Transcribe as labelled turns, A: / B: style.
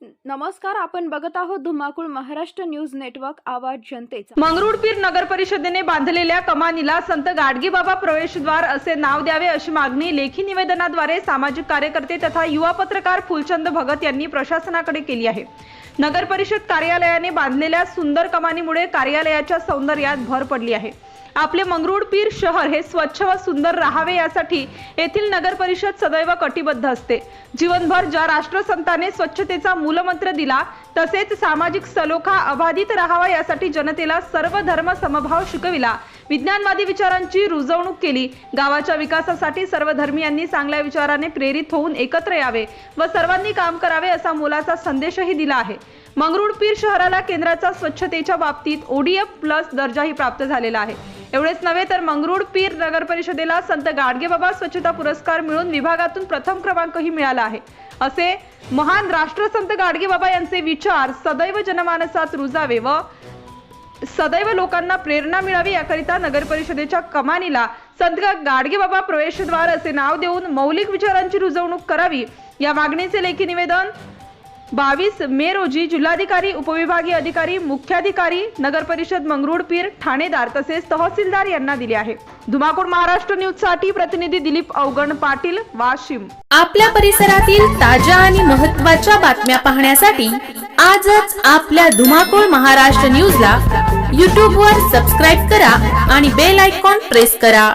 A: नमस्कार आपण बघत आहोत धुमाकूळ महाराष्ट्र न्यूज नेटवर्क आवाज जनतेचा.
B: मंगरुळपीर नगर परिषदेने बांधलेल्या कमानीला संत गाडगेबाबा प्रवेशद्वार असे नाव द्यावे अशी मागणी लेखी निवेदनाद्वारे सामाजिक कार्यकर्ते तथा युवा पत्रकार फुलचंद भगत यांनी प्रशासनाकडे केली आहे. नगर परिषद कार्यालयाने बांधलेल्या सुंदर कमानीमुळे कार्यालयाच्या सौंदर्यात भर पडली आहे. आपले मंगरुळपीर शहर हे स्वच्छ व सुंदर राहावे यासाठी येथील नगर परिषद सदैव कटिबद्ध असते. जीवनभर ज्या राष्ट्रसंताने स्वच्छतेचा मूलमंत्र दिला तसेच सामाजिक सलोखा अबाधित राहावा यासाठी जनतेला सर्व धर्म समभाव शिकविला. विज्ञानवादी विचारांची रुजवणूक केली. गावाच्या विकासासाठी सर्व धर्मियांनी चांगल्या विचाराने प्रेरित होऊन एकत्र यावे व सर्वांनी काम करावे असा मोलाचा संदेशही दिला आहे. मंगरुळपीर शहराला केंद्राचा स्वच्छतेच्या बाबतीत ओडीएफ प्लस दर्जाही प्राप्त झालेला आहे. एवढेच नव्हे तर मंगरुळ पीर नगर परिषदेला संत गाडगेबाबा स्वच्छता पुरस्कार मिळून विभागातून प्रथम क्रमांकही मिळाला आहे. असे महान राष्ट्रसंत गाडगेबाबा यांचे विचार सदैव जनमानसात रुजावे व सदैव लोकांना प्रेरणा मिळावी याकरिता नगर परिषदेच्या कमानीला संत गाडगेबाबा प्रवेशद्वार असे नाव देऊन मौलिक विचारांची रुजवणूक करावी या मागणीचे लेखी निवेदन बावीस मे रोजी जिल्हाधिकारी उपविभागीय अधिकारी मुख्याधिकारी नगर परिषद मंगरुळपीर ठाणेदार तसेच तहसीलदार यांना दिले आहे. धुमाकूळ महाराष्ट्र न्यूजसाठी प्रतिनिधी दिलीप अवगण पाटील वाशिम.
C: आपल्या परिसरातील ताज्या आणि महत्त्वाच्या बातम्या पाहण्यासाठी आजच आपल्या धुमाकूळ महाराष्ट्र न्यूजला यूट्यूबवर वर सबस्क्राईब करा आणि बेल आयकॉन प्रेस करा.